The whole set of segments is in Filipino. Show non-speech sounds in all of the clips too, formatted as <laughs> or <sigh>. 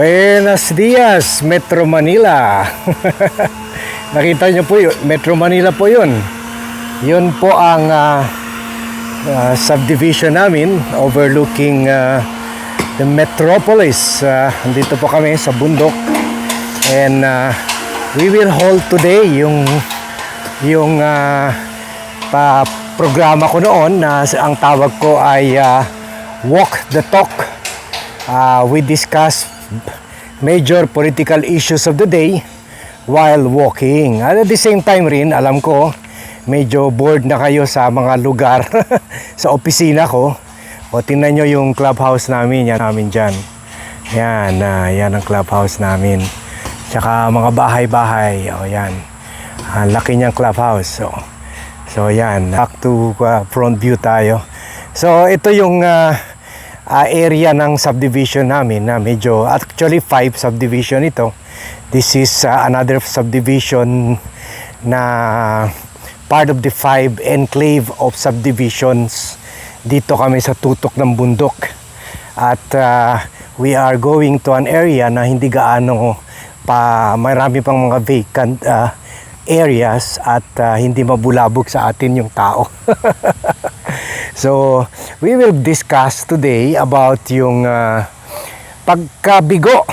Buenos dias, Metro Manila. <laughs> Nakita niyo po yun, Metro Manila po yun. Yun po ang ah, ah, subdivision namin overlooking ah, the metropolis. Ah, andito po kami sa bundok. And ah, we will hold today yung yung ah, pa programa ko noon na ang tawag ko ay ah, Walk the Talk. Uh, we discuss major political issues of the day while walking. At the same time rin, alam ko, medyo bored na kayo sa mga lugar <laughs> sa opisina ko. O tingnan nyo yung clubhouse namin, yan namin dyan. Yan, ah, yan ang clubhouse namin. Tsaka mga bahay-bahay, o yan. Ang laki niyang clubhouse. So, so yan, back to uh, front view tayo. So ito yung ah, ah, area ng subdivision namin na medyo actually five subdivision ito. This is ah, another subdivision na part of the five enclave of subdivisions dito kami sa tutok ng bundok. At ah, we are going to an area na hindi gaano pa marami pang mga vacant ah, areas at ah, hindi mabulabog sa atin yung tao. <laughs> so, we will discuss today about yung ah, pagkabigo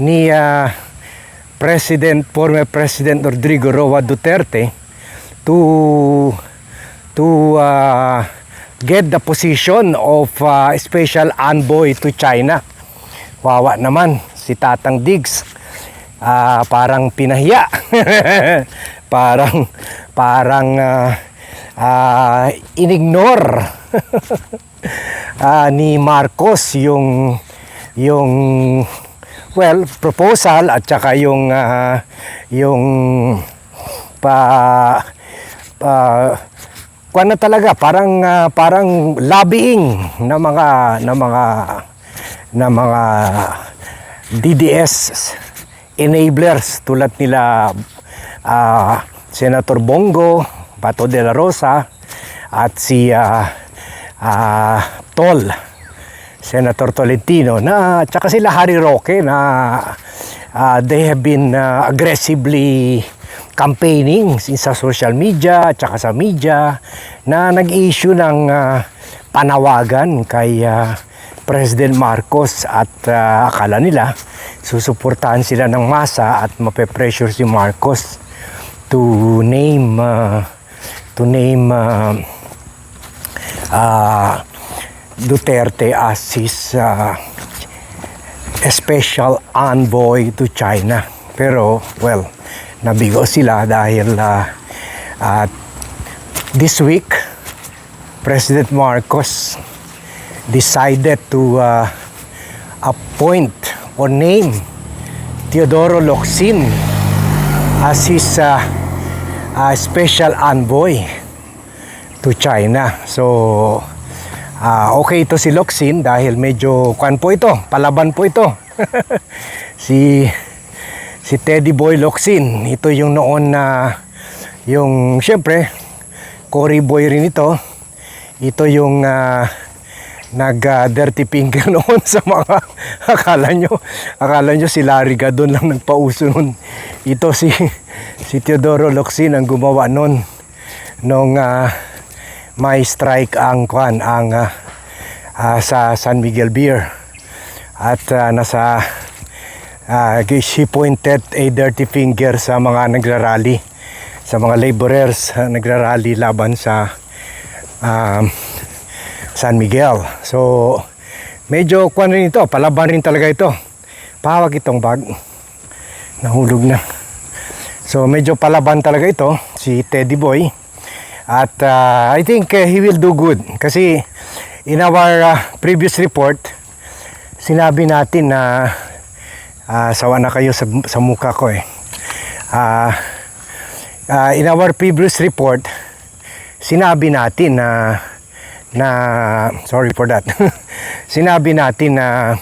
ni ah, President, former President Rodrigo Roa Duterte to to ah, get the position of ah, special envoy to China. Wawa naman si Tatang Diggs. Ah, parang pinahiya. <laughs> parang parang ah, ah, inignore. <laughs> Ah, ni Marcos yung yung well proposal at saka yung ah, yung pa pa kuwan na talaga parang ah, parang lobbying na mga na mga na mga DDS enablers tulad nila ah, Senator Bongo, Bato de la Rosa at si ah, ah, Tol, Senator Tolentino na at saka sila Harry Roque na ah, they have been ah, aggressively campaigning sa social media at sa media na nag-issue ng ah, panawagan kay ah, President Marcos at ah, akala nila susuportahan sila ng masa at mape-pressure si Marcos to name ah, to name ah, ah, Duterte as his ah, special envoy to China. Pero, well, nabigo sila dahil ah, at this week, President Marcos decided to uh, appoint or name Teodoro Locsin as his uh, uh, special envoy to China. So, ah, okay ito si Locsin dahil medyo kwan po ito, palaban po ito. <laughs> si si Teddy Boy Locsin, ito yung noon na yung syempre Cory Boy rin ito. Ito yung ah, nag ah, dirty finger <laughs> noon sa mga akala nyo akala nyo si Larry Gadon lang nagpauso noon. Ito si si Teodoro Locsin ang gumawa noon nung ah, may strike ang kwan ang ah, ah, sa San Miguel Beer. At ah, nasa ah, she pointed a dirty finger sa mga nagrarally sa mga laborers ah, nagrarally laban sa um, San Miguel. So, medyo kwan rin ito, palaban rin talaga ito. Pahawak itong bag. Nahulog na. So, medyo palaban talaga ito, si Teddy Boy. At uh, I think uh, he will do good. Kasi in our uh, previous report, sinabi natin na uh, sawa na kayo sa, sa mukha ko eh. Uh, uh, in our previous report, sinabi natin na na sorry for that. <laughs> sinabi natin na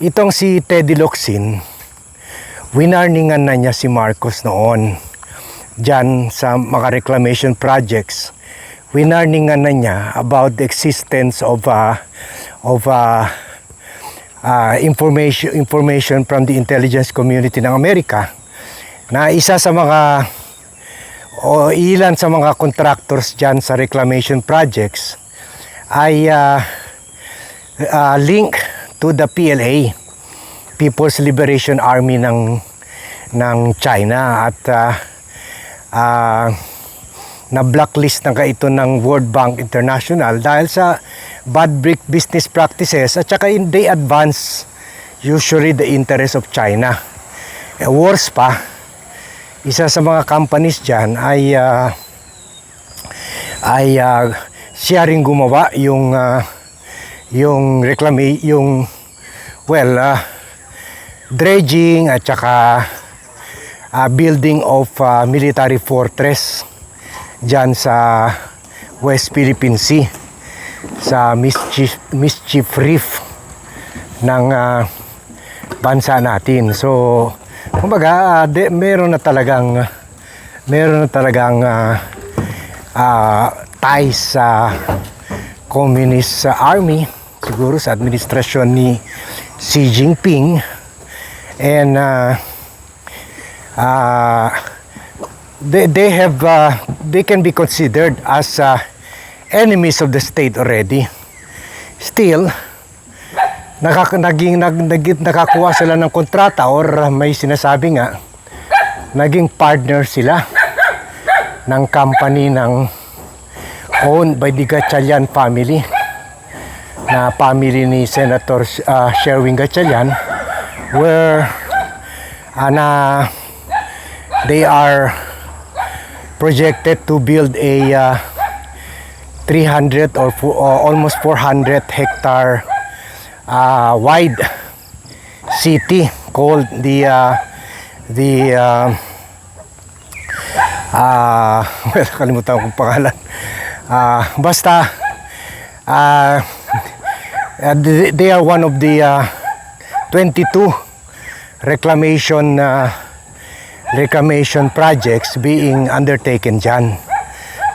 itong si Teddy Locsin winarningan na niya si Marcos noon dyan sa mga reclamation projects winarningan na niya about the existence of a of a ah, information information from the intelligence community ng Amerika na isa sa mga o ilan sa mga contractors dyan sa reclamation projects ay ah, ah, link to the PLA People's Liberation Army ng ng China at ah, ah, na blacklist na ka ito ng World Bank International dahil sa bad brick business practices at saka in- they advance usually the interest of China. Eh, worse pa, isa sa mga companies dyan ay ah, ay ah, siya rin gumawa yung ah, yung reclame yung well ah, dredging at saka ah, building of ah, military fortress dyan sa West Philippine Sea sa Mischief, Mischief Reef ng ah, bansa natin. So, kumbaga, ah, de, meron na talagang meron na talagang ah, ah, ties sa Communist Army siguro sa administrasyon ni Xi Jinping. And uh, uh, they, they have uh, they can be considered as uh, enemies of the state already. Still nakaka, naging nag, nag, nakakuha sila ng kontrata or may sinasabi nga naging partner sila ng company ng owned by the Gatchalian family na family ni Senator uh, Sherwin Gatchalian where uh, they are projected to build a uh, 300 or uh, almost 400 hectare uh, wide city called the uh, the <laughs> uh, uh, well, kalimutan ko pangalan. Uh, basta uh, they they are one of the uh, 22 reclamation uh, reclamation projects being undertaken dyan.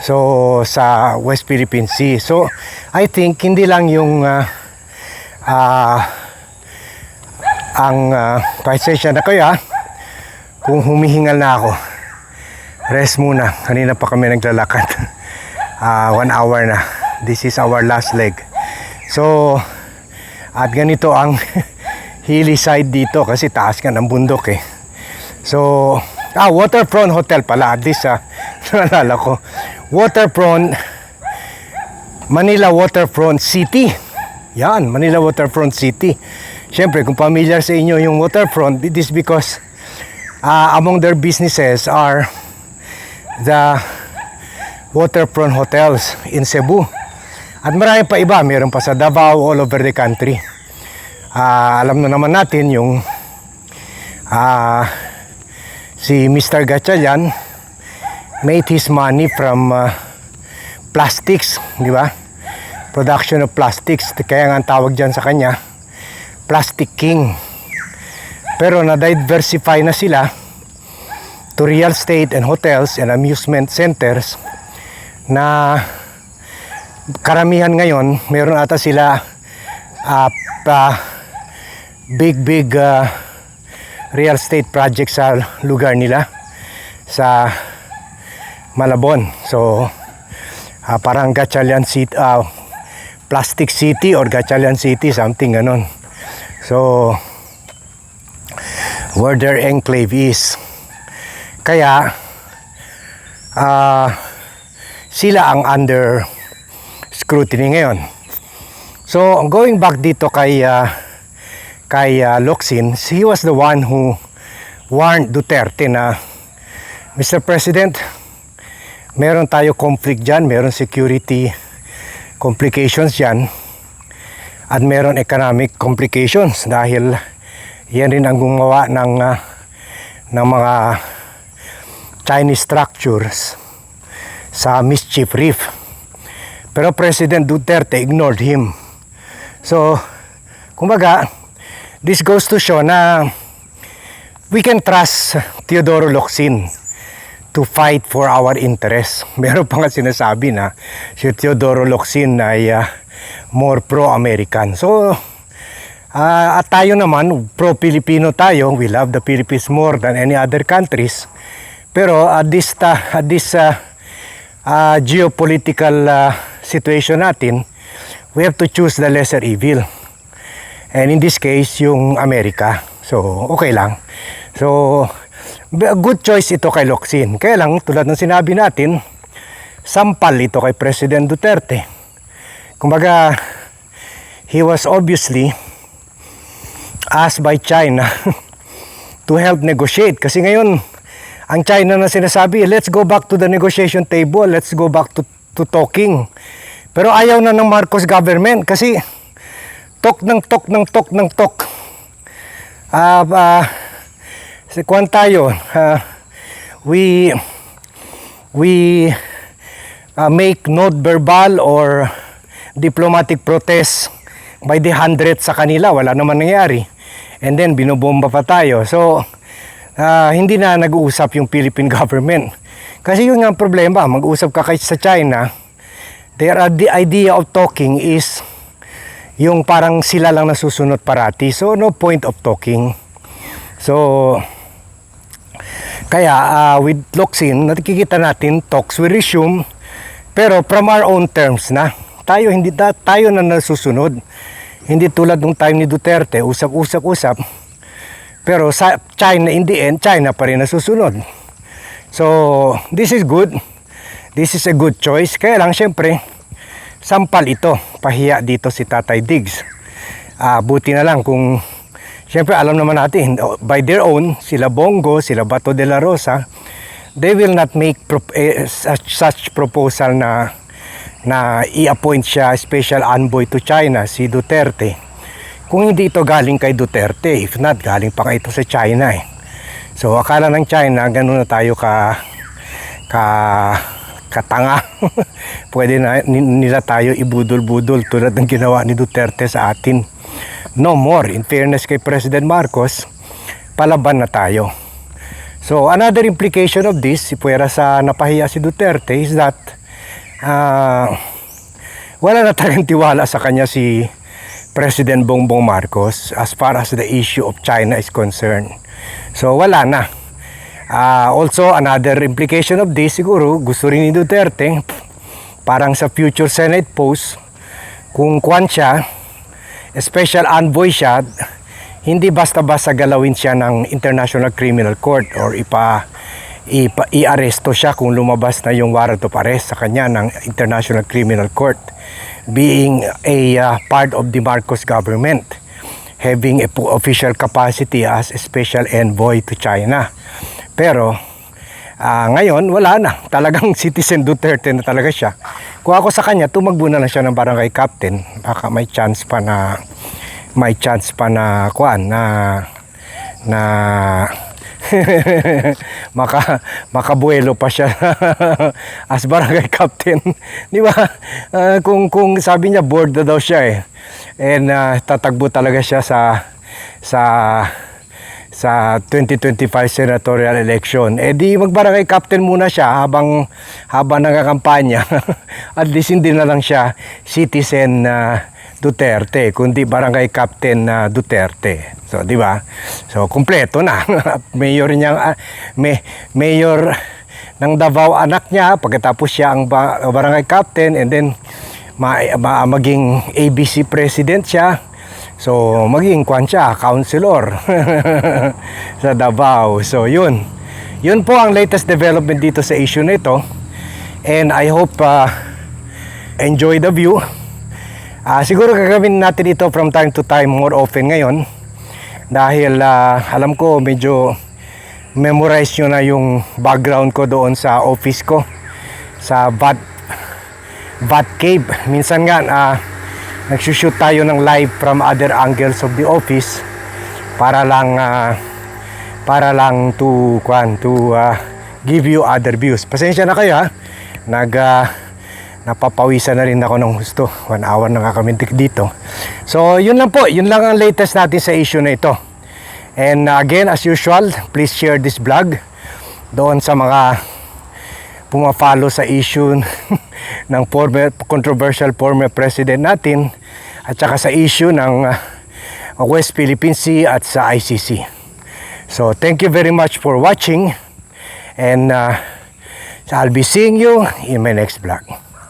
So sa West Philippine Sea. So I think hindi lang yung uh, uh, ang uh, pasensya na kayo ha, kung humihingal na ako. Rest muna. Kanina pa kami naglalakad. <laughs> Ah, one hour na. This is our last leg. So, at ganito ang <laughs> hilly side dito kasi taas nga ng bundok eh. So, ah, waterfront hotel pala. At least, ah, <laughs> naalala ko. Waterfront, Manila Waterfront City. Yan, Manila Waterfront City. Siyempre, kung familiar sa inyo yung waterfront, it is because ah, among their businesses are the waterfront hotels in Cebu. At marami pa iba, meron pa sa Davao, all over the country. Ah, alam na naman natin yung ah, si Mr. Gatchalian made his money from ah, plastics, di ba? Production of plastics. Kaya nga ang tawag dyan sa kanya, Plastic King. Pero na-diversify na sila to real estate and hotels and amusement centers na karamihan ngayon meron ata sila ah, pa big big ah, real estate project sa lugar nila sa Malabon. So ah, parang Gatchalian City ah, Plastic City or Gatchalian City something ganon. So where their enclave is. Kaya ah sila ang under scrutiny ngayon. So, going back dito kay uh, kay uh, Locsin, he was the one who warned Duterte na Mr. President, meron tayo conflict dyan, meron security complications dyan, at meron economic complications dahil yan rin ang gumawa ng, uh, ng mga Chinese structures sa Mischief Reef. Pero President Duterte ignored him. So, kumbaga, this goes to show na we can trust Teodoro Locsin to fight for our interests. <laughs> Meron pa nga sinasabi na si Teodoro Locsin ay ah, more pro-American. So, Ah, at tayo naman, pro-Filipino tayo, we love the Philippines more than any other countries. Pero at this, ta- at this ah, ah, geopolitical ah, situation natin, we have to choose the lesser evil. And in this case, yung Amerika. So, okay lang. So, good choice ito kay Locsin. Kaya lang, tulad ng sinabi natin, sampal ito kay President Duterte. Kumbaga, he was obviously asked by China <laughs> to help negotiate. Kasi ngayon, ang China na sinasabi, let's go back to the negotiation table, let's go back to, to talking. Pero ayaw na ng Marcos government kasi tok ng tok ng tok ng tok. Ah, ah, si kwan tayo, ah, we we uh, make note verbal or diplomatic protest by the hundred sa kanila. Wala naman nangyari. And then, binobomba pa tayo. So, ah, hindi na nag-uusap yung Philippine <laughs> government. Kasi yun nga ang problema, mag-usap ka kay sa China, their uh, the idea of talking is yung parang sila lang nasusunod parati. So, no point of talking. So, kaya uh, with Locsin, nakikita natin talks will resume pero from our own terms na. Tayo hindi ta- tayo na nasusunod. Hindi tulad nung time ni Duterte, usap-usap-usap. Pero sa China in the end, China pa rin nasusunod. So, this is good. This is a good choice. Kaya lang syempre, sampal ito. Pahiya dito si Tatay Diggs. Ah, buti na lang kung Siyempre, alam naman natin, by their own, sila Bongo, sila Bato de la Rosa, they will not make pro- eh, such, such proposal na na i-appoint siya special envoy to China, si Duterte. Kung hindi ito galing kay Duterte, if not, galing pa ito sa China eh. So, akala ng China, ganun na tayo ka, ka, katanga. <laughs> Pwede na ni- nila tayo ibudol-budol tulad ng ginawa ni Duterte sa atin no more. In fairness kay President Marcos, palaban na tayo. So, another implication of this, si puwera sa napahiya si Duterte, is that ah, wala na talagang <laughs> tiwala sa kanya si President Bongbong Marcos as far as the issue of China is concerned. So, wala na. Ah, also, another implication of this, siguro, gusto rin ni Duterte, parang sa future Senate post, kung kwan siya, special envoy siya, hindi basta-basta galawin siya ng International Criminal Court or ipa, ipa i-aresto siya kung lumabas na yung warrant of arrest sa kanya ng International Criminal Court being a uh, part of the Marcos government having a official capacity as a special envoy to China. Pero Ah, ngayon, wala na. <laughs> Talagang citizen Duterte na talaga siya. Kung ako sa kanya, tumakbo na lang siya ng barangay captain. Baka may chance pa na may chance pa na kuan na na <laughs> maka makabuelo pa siya <laughs> as barangay captain di ba Ah, kung kung sabi niya bored na daw siya eh and ah, tatagbo talaga siya sa sa sa 2025 senatorial election. Eh di magbarangay captain muna siya habang habang nagkakampanya. <laughs> At least hindi na lang siya citizen na Duterte, kundi barangay captain na Duterte. So, di ba? So, kumpleto na. <laughs> mayor niya, may, mayor ng Davao anak niya, pagkatapos siya ang ba- barangay captain and then ma, ma- maging ABC president siya. So, maging kwan siya, counselor <laughs> sa Davao. So, yun. Yun po ang latest development dito sa issue na ito. And I hope uh, enjoy the view. Ah, siguro gagawin natin ito from time to time more often ngayon. Dahil ah, alam ko medyo memorize nyo na yung background ko doon sa office ko. Sa Bat, Bat Cave. Minsan nga, ah, nagsushoot tayo ng live from other angles of the office para lang ah, para lang to kwan to ah, give you other views. Pasensya na kayo ha. Nag ah, napapawisan na rin ako ng gusto. One hour na nga kami dik- dito. So, yun lang po. Yun lang ang latest natin sa issue na ito. And uh, again, as usual, please share this vlog doon sa mga pumapalo sa issue <laughs> ng former, controversial former president natin at saka sa issue ng uh, West Philippine Sea at sa ICC. So thank you very much for watching and uh, I'll be seeing you in my next vlog.